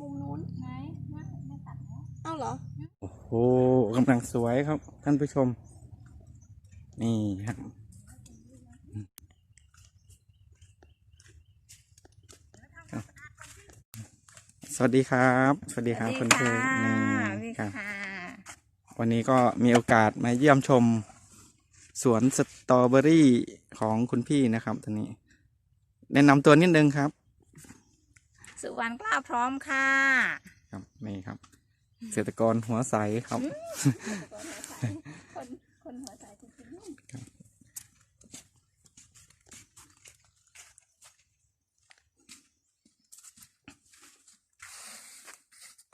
มุมนู้นไหนไม่ไม่ตัดแล้วเอ้าเหรอ โอ้โหกำลังสวยครับ ท่านผู้ชม นี่ครับสวัสดีครับ สวัสดีครับคุณครูนี่ครับค่ะวันนี้ก็มีโอกาสมาเยี่ยมชม สวนสตรอเบอรี่ของคุณพี่นะครับตอนนี้ แนะนำตัวนิดนึงครับ สุวรรณกล้าพร้อมค่ะ ครับนี่ครับ เกษตรกรหัวใสครับคนคนหัวใจจริง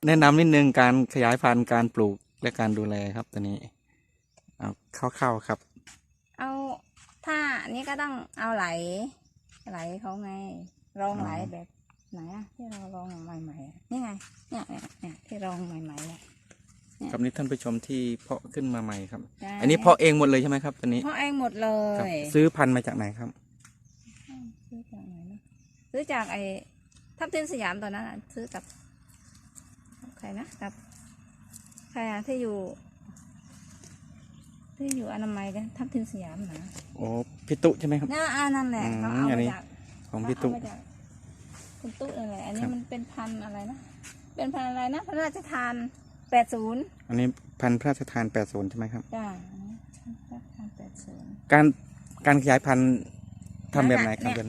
แนะนำนิดนึงการขยายพันธุ์การปลูกและการดูแลครับตอนนี้ เอาคร่าวๆครับๆเอาถ้าอันนี้ก็ต้องเอาไหล ไหลเขาไงรองไหลอ๋อแบบ ไหนอะที่เรารองใหม่ๆอะนี่ไงเนี่ยเนี่ยเนี่ยที่รองใหม่ๆเนี่ยครับนี่ท่านผู้ชมที่เพาะขึ้นมาใหม่ครับได้อันนี้เพาะเองหมดเลยใช่ไหมครับตอนนี้เพราะเองหมดเลครับยซื้อพันธุ์มาจากไหนครับ ซื้อจากไหนนะซื้อจากไอ้ทับทิมสยามตอนนั้นอะซื้อกับกับใครนะกับใครอะที่อยู่ที่อยู่อนามัยกันทับทิมสยามนะโอ้พี่ตุใช่ไหมครับน่าอ่านั่นแหละอืมเขาเอาอันมานี้จากของพี่ตุ คุณตุ๊นั่นแหละอันนี้ครับมันเป็นพันธุ์อะไรนะ เป็นพันธุ์อะไรนะ พระราชทานแปดศูนย์อันนี้พันธุ์พระราชทาน80ใช่ไหมครับ จ้าอันนี้พระราชทานแปดศูนย์ การการขยายพันธุ์ทำแบบไหนครับเนี่เป็ยน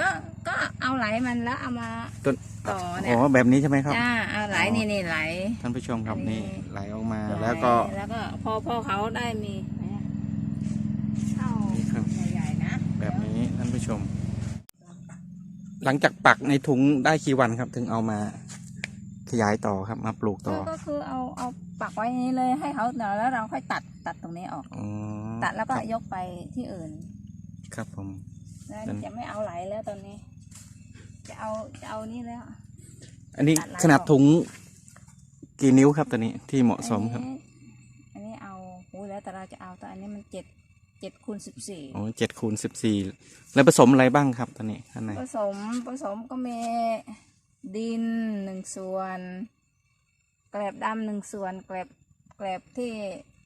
ก็ก็เอาไหลมันแล้วเอามา ต้นต่อเนี่อ๋ยอแบบนี้ใช่ไหมครับ จ้าเอาไหลอ๋อนี่นี่ไหล ท่านผู้ชมครับอันนี้นี่ไหลออกมาไหแล้วก็ แล้วก็พอพอเขาได้มีไหนอะเข้าครับ ใหญ่ๆนะแบบนี้ท่านผู้ชม หลังจากปักในถุงได้กี่วันครับ ถึงเอามาขยายต่อครับ มาปลูกต่อ ก็คือเอาเอาปักไว้อย่างนี้เลยให้เขาเดี๋ยวแล้วเราค่อยตัดตัดตรงนี้ออก อ๋อตัดแล้วก็ครับยกไปที่อื่นครับผม แล้วนั่นจะไม่เอาไหลแล้วตอนนี้ จะเอาจะเอานี่แล้ว อันนี้ตัดไหลขนาดออกถุงกี่นิ้วครับตัวนี้ที่เหมาะสมครับ อันนี้อันนี้เอาโอ้แล้วแต่เราจะเอาแต่อันนี้มันเจ็ด เจ็ดคูณสิบสี่โอ้เจ็ดคูณสิบสี่แล้วผสมอะไรบ้างครับตอนนี้ข้างในผสมผสมก็มีดินหนึ่งส่วน แกลบดำหนึ่งส่วน แกลบแกลบที่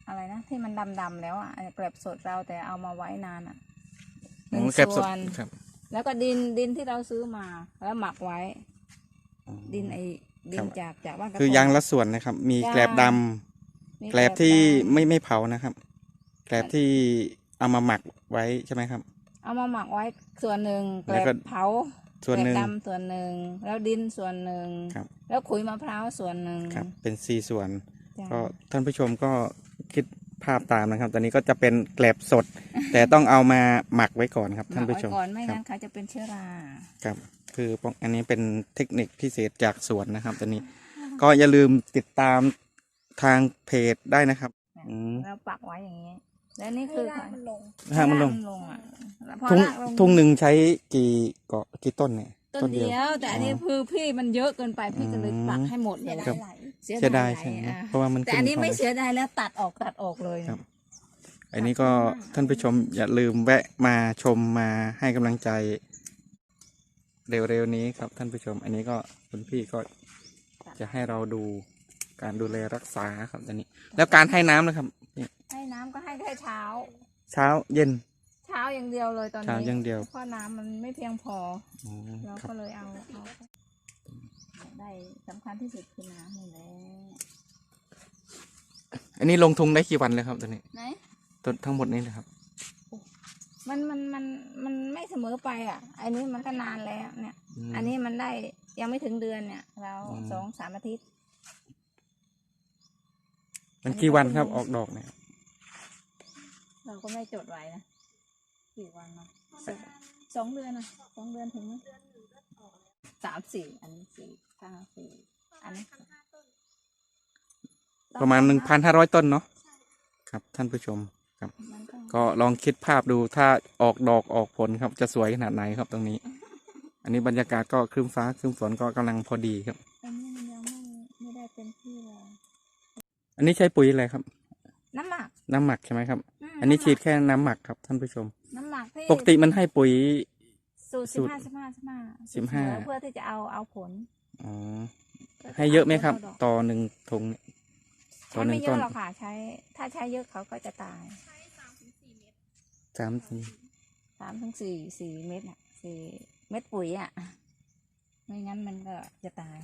อะไรนะที่มันดำดำๆแล้วอะไอ้แกลบสดเราแต่เอามาไว้นานอะหโอ้นึ่งแก็บสส่ดวนครับ แล้วก็ดินดินที่เราซื้อมาแล้วหมักไว้อ๋อดินไอ้ดิครันบจากจากว่านกระคือทงยางละส่วนนะครับ มียางแกลบดำมีแกลบที่ดำไม่ไม่เผานะครับ แกลบที่ เอามาหมักไว้ใช่ไหมครับ เอามาหมักไว้ส่วนหนึ่งแกแล้ลวก็บเผาส่วนหนึ่งแกลบดำส่วนหนึ่งแล้วดินส่วนหนึ่งครับแล้วขุยมะพร้าวส่วนหนึ่งครับ เป็นสี่ส่วนจ้ะก็ท่านผู้ชมก็คิดภาพตามนะครับ ตอนนี้ก็จะเป็นแกลบสด แต่ต้องเอามาหมักไว้ก่อนครับ ท่านผู้ชมหมักไว้ก่อนไม่ครับงั้นเขาจะเป็นเชื้อราครับ คือป้องอันนี้เป็นเทคนิคพิเศษจากสวนนะครับตอนนี้ก็อย่าลืมติดตามทางเพจได้นะครับอืมแล้วปักไว้อย่างนี้ แล้วนี่คือให้รากมันลงหากมันลงรลงอะแล้วพอทุ่งรากลงทุ่งหนึ่งใช้กี่เกาะกี่ต้นเนี่ย ต้นเดียว แต่อันนี้อ๋อคือพี่มันเยอะเกินไปพี่ก็เลยอืมปักให้หมดเลยครับ ไหลเสียเสียดาดายยไหลใช่ไหมอะเพราะว่ามันแต่ขึ้อันนี้ของไม่เสียดายแล้วตัดออกตัดออกเลย ครับ อันนี้ก็ท่านผู้ชมอย่าลืมแวะมาชมมาให้กำลังใจ เร็วๆนี้ครับท่านผู้ชม อันนี้ก็คุณพี่ก็จะให้เราดู การดูแลรักษาครับตอนนี้ แล้วการให้น้ำนะครับนี่ให้น้ำก็ให้แค่เช้า เช้าเย็น เช้าอย่างเดียวเลยตอนนี้เช้าอย่างเดียว เพราะน้ำมันไม่เพียงพออ๋อเราครับก็เลยเอาเอาได้สำคัญที่สุดคือน้ำนี่แหละอันนี้ลงทุนได้กี่วันเลยครับตอนนี้ไหน ต้นทั้งหมดนี้นะครับ มันมันมันมันไม่เสมอไปอะ อันนี้มันก็นานแล้วเนี่ยมอันนี้มันได้ยังไม่ถึงเดือนเนี่ย เราอืม สองสามอาทิตย์ มันกี่วันครับออกดอกเนี่ยเราก็ไม่จดไว้นะกี่วันนะสองเดือนนะสองเดือนถึงไหมสามสี่อันนี้สี่ห้าสี่อันนี้ประมาณหนึ่งพันห้าร้อยต้นเนาะครับท่านผู้ชมครับมันต้องก็ลองคิดภาพดูถ้าออกดอกออกผลครับจะสวยขนาดไหนครับตรงนี้ อันนี้บรรยากาศก็ครึ้มฟ้าครึ้มฝนก็กำลังพอดีครับ อันนี้มันยังไม่ไม่ได้เป็นที่เลย อันนี้ใช้ปุ๋ยอะไรครับ น้ำหมัก น้ำหมักใช่ไหมครับ มอันนี้ำหมักฉีดแค่น้ำหมักครับท่านผู้ชม น้ำหมักที่ปกติมันให้ปุ๋ย สูตรสูสิบตรห้าสิบห้าสิบห้าสิบห้า เพื่อที่จะเอาเอาผลอ๋อให้เยอะไหมครับดอกต่อหนึ่งถุงเนี่ยต่อใช้หนึ่ไม่งเยต้อะนหรอกค่ะใช้ ถ้าใช้เยอะเขาก็จะตายสามสี่สามถึงสี่สี่เม็ดอะสี่เม็ดปุ๋ยอะไม่งั้นมันก็จะตาย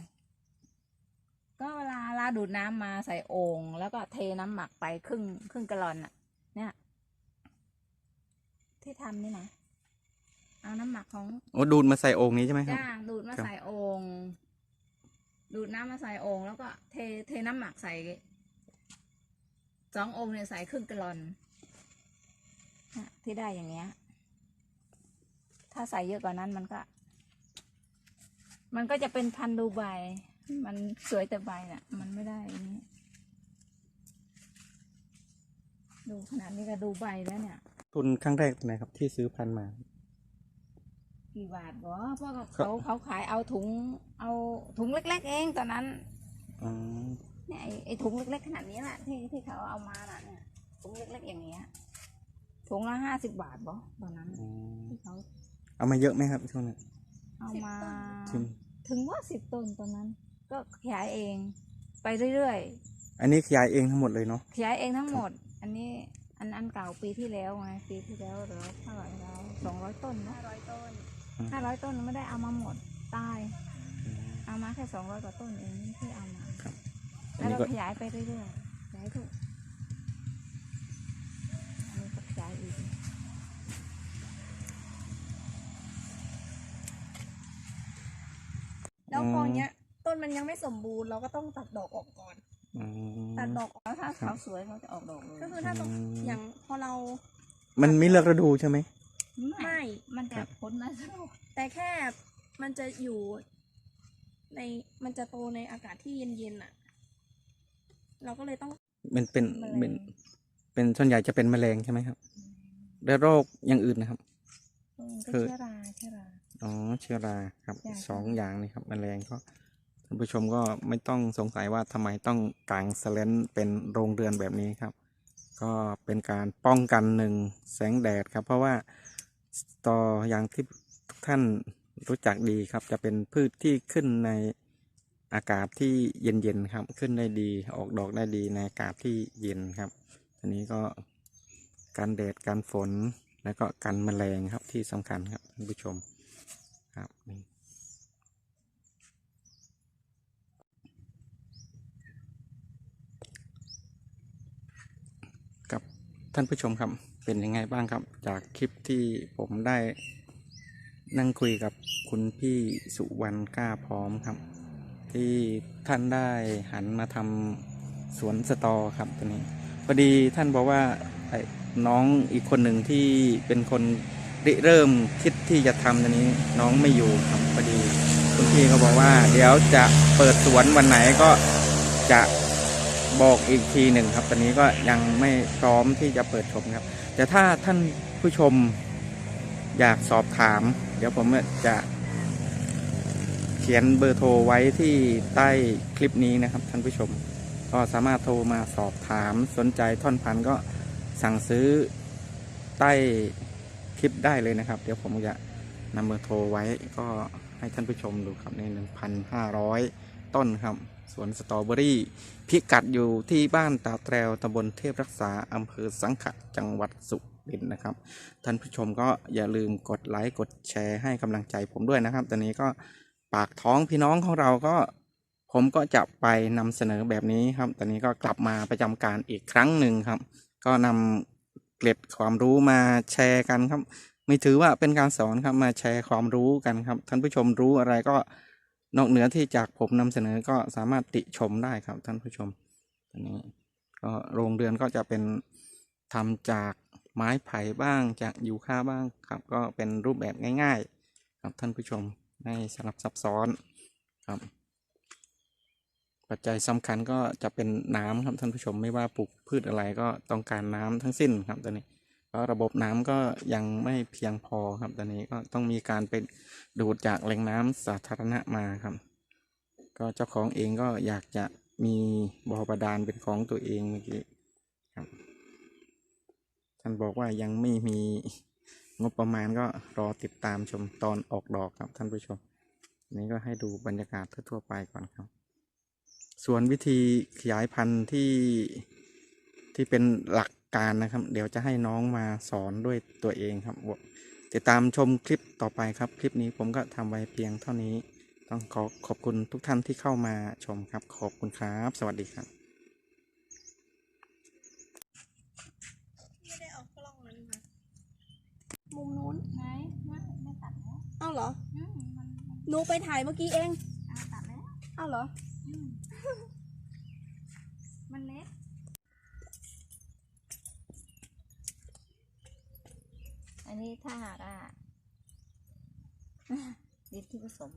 ก็เวลาเราดูดน้ำมาใส่โอ่งแล้วก็เทน้ำหมักไปครึ่งครึ่งกะลอนอะเนี่ย ที่ทำนี่นะเอาน้ำหมักของโอ้ดูดมาใส่โอ่งนี้ใช่ไหมครับจ้างดูดมาครับใส่โอ่งดูดน้ำมาใส่โอ่งแล้วก็เทเทน้ำหมักใส่สองโอ่งเนี่ยใส่ครึ่งกะลอนฮะที่ได้อย่างเงี้ย ถ้าใส่เยอะกว่านั้นมันก็ มันก็จะเป็นพันธุ์ดูใบ มันสวยแต่ใบน่ะ มันไม่ได้อันนี้ ดูขนาดนี้ก็ดูใบแล้วเนี่ย ทุนครั้งแรกตอนไหนครับ ที่ซื้อพันธุ์มา กี่บาทบอเพราะเขาเขาขายเอาถุง เอาถุงเล็ก ๆ เองตอนนั้นอ๋อเนี่ยไอ้ไอ้ถุงเล็กๆขนาดนี้แหละที่ที่เขาเอามาน่ะเนี่ยถุงเล็กๆอย่างเงี้ยถุงละห้าสิบบาทบอตอนนั้นอ๋อที่เขาเอามาเยอะไหมครับช่วงนั้นเอามาชิมถึงว่าสิบต้นตอนนั้น ก็ขยายเองไปเรื่อยอันนี้ขยายเองทั้งหมดเลยเนาะ ๆขยายเองทั้งหมด อันนี้อันอันเก่าปีที่แล้วไงปีที่แล้วเหลือเท่าไหร่แล้วสองร้อยต้นห้าร้อยต้นห้าร้อยต้นไม่ได้เอามาหมดตาย เอามาแค่สองร้อยกว่าต้นเองที่เอามาครับอันแล้วนี้เราก็ขยายไปเรื่อยๆขยายถูกอันนี้ก็ขยายอีก แล้วพอเนี้ยต้นมันยังไม่สมบูรณ์เราก็ต้องตัดดอกออกก่อน อืม ตัดดอกออกแล้วถ้าครัเขาบสวยเขาจะออกดอกเลยก็คือถ้าต้องอืม อย่างพอเรามันไม่เลือกฤดูใช่ไหม ไม่ มันครัจะบพ้นนะแต่แค่มันจะอยู่ในมันจะโตในอากาศที่เย็นๆอะ เราก็เลยต้อง มันเป็นแมลเป็นงเป็นส่วนใหญ่จะเป็นแมลงใช่ไหมครับ แล้วโรคอย่างอื่นนะครับอืมก็คือ เชื้อราเชื้อรา อ๋อเชื้อราครับ ใช่ สองอย่างนี่ครับแมลงก็ ท่านผู้ชมก็ไม่ต้องสงสัยว่าทำไมต้องกางสแลนเป็นโรงเรือนแบบนี้ครับ ก็เป็นการป้องกันหนึ่งแสงแดดครับ เพราะว่าต่ออย่างที่ทุกท่านรู้จักดีครับ จะเป็นพืชที่ขึ้นในอากาศที่เย็นๆครับ ขึ้นได้ดีออกดอกได้ดีในอากาศที่เย็นครับอันนี้ก็การแดดการฝนแล้วก็กันแมลงครับที่สำคัญครับท่านผู้ชมครับนี่กับ ท่านผู้ชมครับเป็นยังไงบ้างครับ จากคลิปที่ผมได้นั่งคุยกับคุณพี่สุวรรณกล้าพร้อมครับ ที่ท่านได้หันมาทำสวนสตอครับตอนนี้พอดีท่านบอกว่าน้องอีกคนหนึ่งที่เป็นคนริเริ่มคิดที่จะทำตอนนี้น้องไม่อยู่ครับพอดี คุณพี่ก็บอกว่า เดี๋ยวจะเปิดสวนวันไหนก็จะ บอกอีกทีหนึ่งครับ ตอนนี้ก็ยังไม่พร้อมที่จะเปิดชมครับ แต่ถ้าท่านผู้ชมอยากสอบถาม เดี๋ยวผมจะเขียนเบอร์โทรไว้ที่ใต้คลิปนี้นะครับ ท่านผู้ชม ก็สามารถโทรมาสอบถามสนใจท่อนพันธุ์ก็สั่งซื้อใต้คลิปได้เลยนะครับ เดี๋ยวผมจะนำเบอร์โทรไว้ก็ให้ท่านผู้ชมดูครับใน 1,500 ต้นครับ สวนสตรอเบอรี่พิกัดอยู่ที่บ้านตาแตรวตำบลเทพรักษาอำเภอสังขะจังหวัดสุรินทร์นะครับ ท่านผู้ชมก็อย่าลืมกดไลค์กดแชร์ให้กำลังใจผมด้วยนะครับ ตอนนี้ก็ปากท้องพี่น้องของเราก็ผมก็จะไปนำเสนอแบบนี้ครับ ตอนนี้ก็กลับมาประจำการอีกครั้งหนึ่งครับ ก็นำเกล็ดความรู้มาแชร์กันครับ ไม่ถือว่าเป็นการสอนครับมาแชร์ความรู้กันครับ ท่านผู้ชมรู้อะไรก็ นอกเหนือที่จากผมนำเสนอก็สามารถติชมได้ครับท่านผู้ชมอันนี้ก็โรงเรือนก็จะเป็นทำจากไม้ไผ่บ้างจากยูคาบ้างครับ ก็เป็นรูปแบบง่ายๆ ครับท่านผู้ชมไม่สลับซับซ้อนครับ ปัจจัยสำคัญก็จะเป็นน้ำครับท่านผู้ชมไม่ว่าปลูกพืชอะไรก็ต้องการน้ำทั้งสิ้นครับตอนนี้ ราะระบบน้ำก็ยังไม่เพียงพอครับ ตอนนี้ก็ต้องมีการไปดูดจากแหล่งน้ำสาธารณะมาครับ ก็เจ้าของเองก็อยากจะมีบ่อบาดาลเป็นของตัวเองเมื่อกี้ครับ ท่านบอกว่ายังไม่มีงบประมาณก็รอติดตามชมตอนออกดอกครับท่านผู้ชม นี่ก็ให้ดูบรรยากาศทั่วๆไปก่อนครับ ส่วนวิธีขยายพันธุ์ที่ที่เป็นหลัก การนะครับ เดี๋ยวจะให้น้องมาสอนด้วยตัวเองครับว่าติดตามชมคลิปต่อไปครับ คลิปนี้ผมก็ทำไว้เพียงเท่านี้ ต้องขอขอบคุณทุกท่านที่เข้ามาชมครับ ขอบคุณครับ สวัสดีครับไม่ได้เอากล้องนั้นมามุมนู้นไหนไม่ไม่ตัดแล้วเอ้าเหรออืมมันมันหนูไปถ่ายเมื่อกี้เองอ่าตัดแล้วเอ้าเหรอ อืมมันเล็ก อันนี้ถ้าหากอะดินที่ผสม